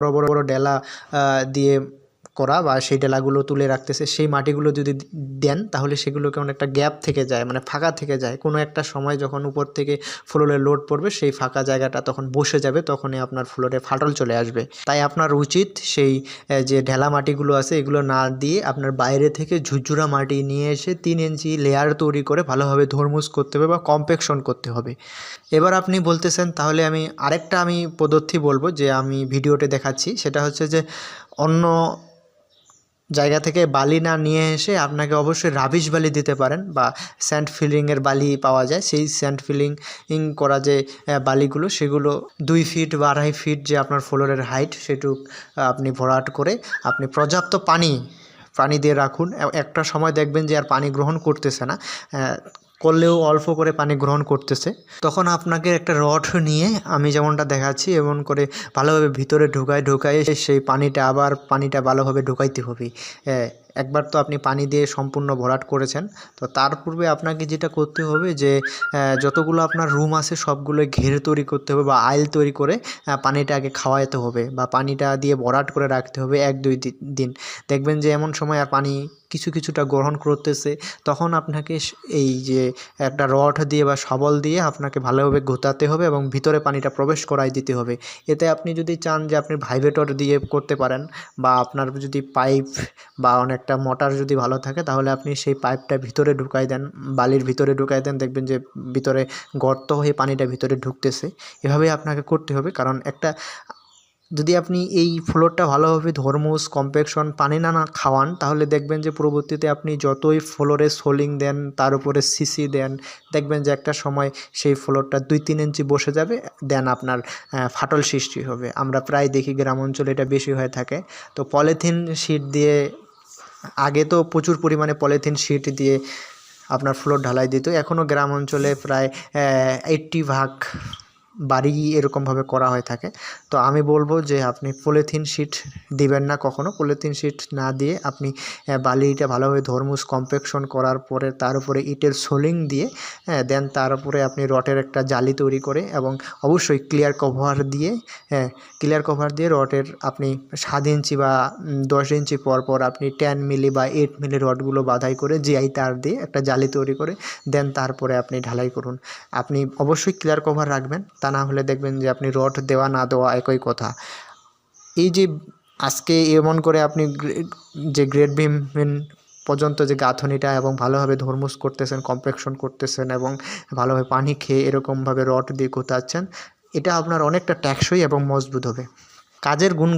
বড় বড় ডেলা দিয়ে করা বা সেই ডেলাগুলো তুলে রাখতেছে, সেই মাটিগুলো যদি দেন তাহলে সেগুলোকে অনেকটা গ্যাপ থেকে যায় মানে ফাঁকা থেকে যায়। কোনো একটা সময় যখন উপর থেকে ফ্লোরে লোড পড়বে, সেই ফাঁকা জায়গাটা তখন বসে যাবে, তখনই আপনার ফ্লোরে ফাটল চলে আসবে। তাই আপনার উচিত সেই যে ঢেলা মাটিগুলো আছে, এগুলো না দিয়ে আপনার বাইরে থেকে ঝুরঝুরা মাটি নিয়ে এসে তিন ইঞ্চি লেয়ার তৈরি করে ভালোভাবে ধর্মুস করতে হবে বা কম্পেকশন করতে হবে। এবার আপনি বলতেছেন, তাহলে আমি আরেকটা আমি পদ্ধতি বলব যে আমি ভিডিওতে দেখাচ্ছি। সেটা হচ্ছে যে অন্য জায়গা থেকে বালি না নিয়ে এসে আপনাকে অবশ্যই রাবিশ বালি দিতে পারেন বা স্যান্ড ফিলিংয়ের বালি পাওয়া যায়। সেই স্যান্ড ফিলিং করা যে বালিগুলো, সেগুলো দুই ফিট বা আড়াই ফিট যে আপনার ফ্লোরের হাইট সেটুক আপনি ভরাট করে আপনি পর্যাপ্ত পানি পানি দিয়ে রাখুন। একটা সময় দেখবেন যে আর পানি গ্রহণ করতেছে না। করলেও অল্প করে পানি গ্রহণ করতেছে। তখন আপনাকে একটা রড নিয়ে আমি যেমনটা দেখাচ্ছি, এমন করে ভালোভাবে ভিতরে ঢুকায় ঢুকায় সেই পানিটা আবার পানিটা ভালোভাবে ঢুকাইতে হবে। একবার তো আপনি পানি দিয়ে সম্পূর্ণ ভরাট করেছেন, তো তার পূর্বে আপনাকে যেটা করতে হবে যে যতগুলো আপনার রুম আছে সবগুলো ঘের তৈরি করতে হবে বা আইল তৈরি করে পানিটা আগে খাওয়াতে হবে বা পানিটা দিয়ে ভরাট করে রাখতে হবে এক, দুই দিন। দেখবেন যে এমন সময় আর পানি কিছু কিছুটা গ্রহণ করতেছে, তখন আপনাকে এই যে একটা রড দিয়ে বা সবল দিয়ে আপনাকে ভালোভাবে গোতাতে হবে এবং ভিতরে পানিটা প্রবেশ করাই দিতে হবে। এতে আপনি যদি চান যে আপনি ভাইব্রেটর দিয়ে করতে পারেন বা আপনার যদি পাইপ বা অনেকটা মোটর যদি ভালো থাকে, তাহলে আপনি সেই পাইপটা ভিতরে ঢুকাই দেন, বালির ভিতরে ঢুকাই দেন, দেখবেন যে ভিতরে গর্ত হয়ে পানিটা ভিতরে ঢুকতেছে। এভাবেই আপনাকে করতে হবে, কারণ একটা, যদি আপনি এই ফ্লোরটা ভালোভাবে ধর্মুস কম্প্যাকশন পানি না না খাওয়ান, তাহলে দেখবেন যে পরবর্তীতে আপনি যতই ফ্লোরে সোলিং দেন, তার উপরে সিসি দেন, দেখবেন যে একটা সময় সেই ফ্লোরটা দুই তিন ইঞ্চি বসে যাবে, দেন আপনার ফাটল সৃষ্টি হবে। আমরা প্রায় দেখি গ্রাম অঞ্চলে এটা বেশি হয়ে থাকে। তো পলিথিন শিট দিয়ে আগে তো প্রচুর পরিমাণে পলিথিন শিট দিয়ে আপনার ফ্লোর ঢালাই দিত। এখনও গ্রাম অঞ্চলে প্রায় এইট্টি ভাগ বাড়ি এরকমভাবে করা হয়ে থাকে। তো আমি বলব যে আপনি পলিথিন শিট দিবেন না কখনও পলিথিন শিট না দিয়ে আপনি বালিটা ভালোভাবে ধর্মুস কম্প্যাকশন করার পরে তার উপরে ইটের সোলিং দিয়ে দেন তার উপরে আপনি রটের একটা জালি তৈরি করে এবং অবশ্যই ক্লিয়ার কভার দিয়ে ক্লিয়ার কভার দিয়ে রটের আপনি সাত ইঞ্চি বা দশ ইঞ্চি পর পর আপনি টেন মিলি বা এইট মিলি রডগুলো বাধাই করে জিআই তার দিয়ে একটা জালি তৈরি করে, দেন তারপরে আপনি ঢালাই করুন। আপনি অবশ্যই ক্লিয়ার কভার রাখবেন। তা না হলে দেখবেন যে আপনি রড দেওয়া না দেওয়া একই কথা। এই যে আজকে এমন করে আপনি যে গ্রেট ভীম পর্যন্ত যে গাঁথনিটা এবং ভালোভাবে ধর্মুস করতেছেন কম্প্রেকশন করতেছেন এবং ভালোভাবে পানি খেয়ে এরকমভাবে রড দিয়ে কোথাচ্ছেন এটা আপনার অনেকটা ট্যাক্সই এবং মজবুত হবে। কাজের গুণ